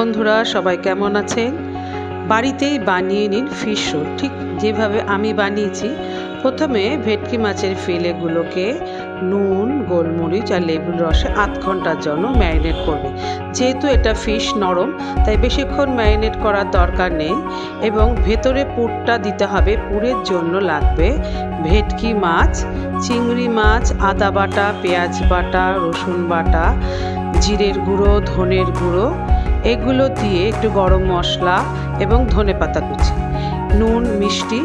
বন্ধুরা, সবাই কেমন আছেন? বাড়িতেই বানিয়ে নিন ফিশ রোল ঠিক যেভাবে আমি বানিয়েছি, প্রথমে ভেটকি মাছের ফিলেগুলোকে নুন, গোলমরিচ আর লেবুর রসে আধ ঘণ্টার জন্য ম্যারিনেট করবে। যেহেতু এটা ফিশ নরম, তাই বেশিক্ষণ ম্যারিনেট করার দরকার নেই এবং ভেতরে পুরটা দিতে হবে, পুরের জন্য লাগবে ভেটকি মাছ, চিংড়ি মাছ, আদা বাটা, পেঁয়াজ বাটা, রসুন বাটা, জিরের গুঁড়ো, ধনের গুঁড়ো এগুলো দিয়ে একটু গরম মশলা এবং ধনে পাতা কুচি, নুন, মিষ্টি,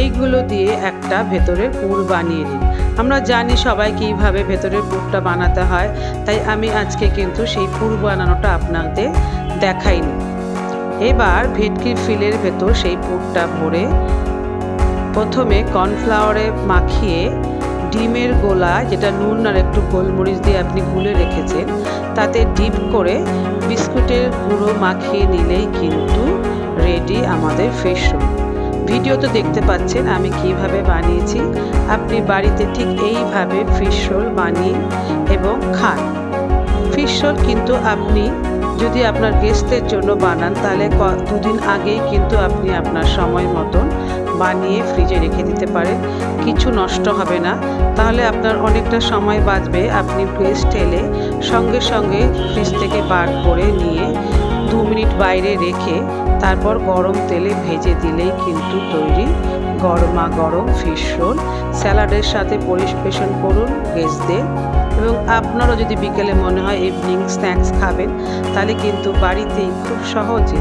এইগুলো দিয়ে একটা ভেতরের পুর বানিয়ে নিন। আমরা জানি সবাই কীভাবে ভেতরের পুরটা বানাতে হয়, তাই আমি আজকে কিন্তু সেই পুর বানানোটা আপনাদের দেখাইনি। এবার ভেটকির ফিলের ভেতর সেই পুরটা ভরে প্রথমে কর্নফ্লাওয়ারে মাখিয়ে ডিমের গোলা, যেটা নুন আর একটু গোলমরিচ দিয়ে আপনি গুলে রেখেছেন, তাতে ডিপ করে বিস্কুটের গুঁড়ো মাখিয়ে নিলেই কিন্তু রেডি আমাদের ফিশ ভিডিও তো দেখতে পাচ্ছেন আমি কীভাবে বানিয়েছি। আপনি বাড়িতে ঠিক এইভাবে ফিশ রোল বানিয়ে এবং খান। ফিশ রোল কিন্তু আপনি যদি আপনার গেস্টদের জন্য বানান, তাহলে দুদিন আগেই কিন্তু আপনি আপনার সময় মতন বানিয়ে ফ্রিজে রেখে দিতে পারেন, কিছু নষ্ট হবে না। তাহলে আপনার অনেকটা সময় বাঁচবে। আপনি গেস্ট ঠেলে সঙ্গে সঙ্গে ফ্রিজ থেকে বার করে নিয়ে দু মিনিট বাইরে রেখে তারপর গরম তেলে ভেজে দিলেই কিন্তু তৈরি গরমা গরম ফিশ রোল। স্যালাডের সাথে পরিবেশন করুন গেস্টদের এবং আপনারও যদি বিকেলে মনে হয় ইভিনিং স্ন্যাক্স খাবেন, তাহলে কিন্তু বাড়িতেই খুব সহজে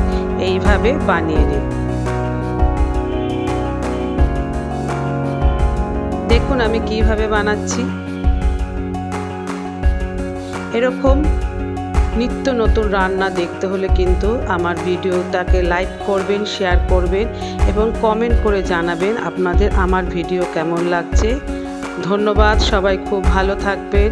এইভাবে বানিয়ে নিন। দেখুন আমি কীভাবে বানাচ্ছি। এরকম নিত্য নতুন রান্না দেখতে হলে কিন্তু আমার ভিডিওটাকে লাইক করবেন, শেয়ার করবেন এবং কমেন্ট করে জানাবেন আপনাদের আমার ভিডিও কেমন লাগছে। ধন্যবাদ, সবাই খুব ভালো থাকবেন।